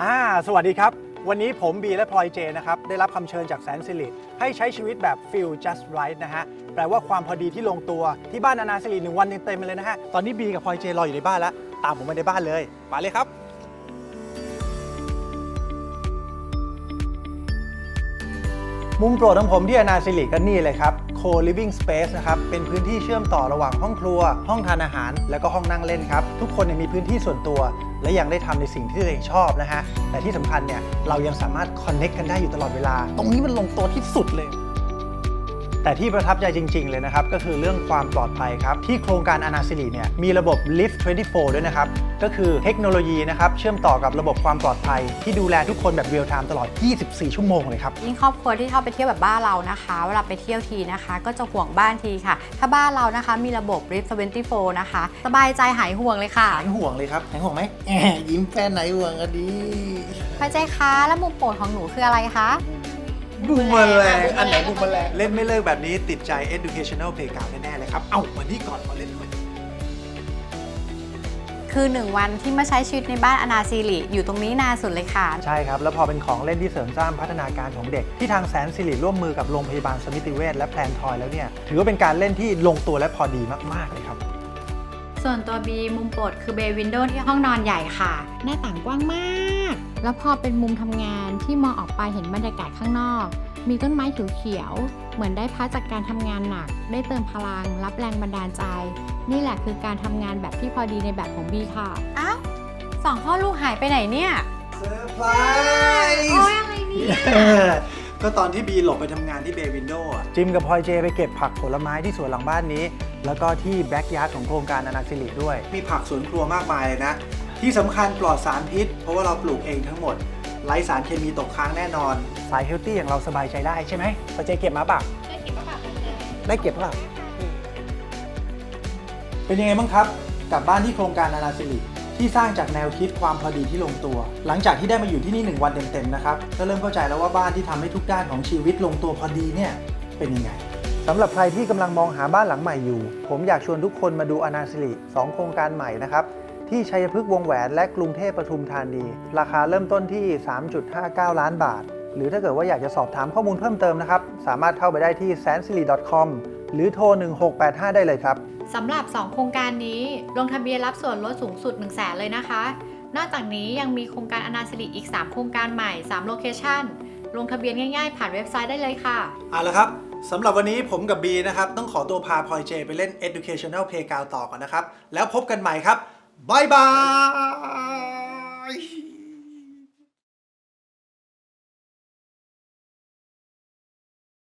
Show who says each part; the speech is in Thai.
Speaker 1: อ่าสวัสดีครับ วันนี้ผมบีและพลอยเจนะครับ ได้รับคำเชิญจากแสนสิริให้ใช้ชีวิตแบบ feel just right นะฮะ แปลว่าความพอดีที่ลงตัวที่บ้านนานาสิริหนึ่งวันเต็มๆเลยนะฮะ ตอนนี้บีกับพลอยเจรออยู่ในบ้านแล้ว ตามผมมาในบ้านเลย ไปเลยครับ มุมโปรดของผมที่อนาซิลิก็นี่เลยครับ co-living space นะครับ เป็นพื้นที่เชื่อมต่อระหว่างห้องครัว ห้องทานอาหาร แล้วก็ห้องนั่งเล่นครับ ทุกคนมีพื้นที่ส่วนตัว และยังได้ทำในสิ่งที่ตัวเองชอบนะฮะ แต่ที่สำคัญเนี่ย เรายังสามารถ connect กันได้อยู่ตลอดเวลา ตรงนี้มันลงตัวที่สุดเลย แต่ที่ประทับใจจริง ๆ เลยนะครับ ก็คือเรื่องความปลอดภัยครับ ที่โครงการอนาสิริเนี่ยมีระบบ Lift 24 ด้วยนะครับ ก็คือเทคโนโลยีนะครับ เชื่อมต่อกับระบบความปลอดภัย ที่ดูแลทุกคนแบบเรียลไทม์ตลอด 24 ชั่วโมงเลยครับ
Speaker 2: ยิ่งครอบครัวที่ชอบไปเที่ยวแบบบ้านเรานะคะเวลาไปเที่ยวทีนะคะ ก็จะห่วงบ้านทีค่ะ ถ้าบ้านเรานะคะมีระบบ Lift 24 นะคะ สบายใจหายห่วงเลยค่ะ
Speaker 1: หายห่วงเลยครับหายห่วงไหม
Speaker 3: แหมยิ้มแฟนไหนห่วงก็ดี
Speaker 2: พอใจคะแล้วมุมโปรดของหนูคืออะไรคะ
Speaker 1: บูมแมลง
Speaker 2: บูมแมลง
Speaker 1: อันไหนบูมแมลงเล่นไม่เลิกแบบนี้ติดใจ educational playground แน่ๆเลยครับ เอ้ามานี่ก่อนมาเล่นด้วย
Speaker 2: คือ1วันที่มาใช้ชีวิตในบ้านอนาซีริอยู่ตรงนี้นานสุดเลยค่ะ
Speaker 1: ใช่ครับ แล้วพอเป็นของเล่นที่เสริมสร้างพัฒนาการของเด็ก ที่ทางแสนสิริร่วมมือกับโรงพยาบาลสมิติเวชและแพลนทอยแล้วเนี่ยถือว่าเป็นการเล่นที่ลงตัวและพอดีมากๆเลยครับ
Speaker 2: ส่วนตัวบีมุมโปรดคือเบย์วินโดว์ที่ห้องนอนใหญ่ค่ะ หน้าต่างกว้างมาก แล้วพอเป็นมุมทำงานที่มองออกไปเห็นบรรยากาศข้างนอก มีต้นไม้เขียวๆเหมือนได้พักจากการทำงานหนัก ได้เติมพลัง รับแรงบันดาลใจ นี่แหละคือการทำงานแบบที่พอดีในแบบของบีค่ะ อ้าวสองพ่อลูกหายไปไหนเนี่ย
Speaker 1: เซอร์ไพร
Speaker 2: โอ้ยอะไรเนี่ย
Speaker 1: ก็ตอนที่บีหลบไปทำงานที่เบย์วินโดว์จิมกับพลอยเจไปเก็บผักผลไม้ที่สวนหลังบ้านนี้ แล้วก็ที่แบ็กยาร์ดของโครงการอนาสิริด้วย มีผักสวนครัวมากมายเลยนะ ที่สำคัญปลอดสารพิษ เพราะว่าเราปลูกเองทั้งหมด ไร้สารเคมีตกค้างแน่นอน สายเฮลตี้อย่างเราสบายใจได้ใช่ไหมพลอยเจเก็บมาเปล่าได้เก็บเปล่าได้เก็บเปล่าเป็นยังไงบ้างครับกับบ้านที่โครงการอนาสิริ ที่สร้างจากแนวคิดความพอดีที่ลงตัว หลังจากที่ได้มาอยู่ที่นี่ 1 วันเต็มๆนะครับก็เริ่มเข้าใจแล้วว่าบ้านที่ทำให้ทุกด้านของชีวิตลงตัวพอดีเนี่ยเป็นยังไงสำหรับใครที่กำลังมองหาบ้านหลังใหม่อยู่ ผมอยากชวนทุกคนมาดูอนาสิริ2โครงการใหม่นะครับที่ชัยพฤกษ์วงแหวนและกรุงเทพปทุมธานี ราคาเริ่มต้นที่ 3.59 ล้านบาท หรือถ้าเกิดว่าอยากจะสอบถามข้อมูลเพิ่มเติมนะครับ สามารถเข้าไปได้ที่ s a n s i r i c o m หรือโทร 1685 ได้เลยครับ
Speaker 2: สำหรับ 2 โครงการนี้ลงทะเบียนรับส่วนลดสูงสุด 1 0 0 0 0แสนเลยนะคะ นอกจากนี้ยังมีโครงการอนาสิริอีก 3 โครงการใหม่ 3 โลเคชั่นลงทะเบียนง่ายๆ ผ่านเว็บไซต์ได้เลยค่ะ
Speaker 1: เอาละครับสำหรับวันนี้ผมกับบีนะครับ ต้องขอตัวพาพลอยเจไปเล่น educational playground ต่อก่อนนะครับ แล้วพบกันใหม่ครับบายบาย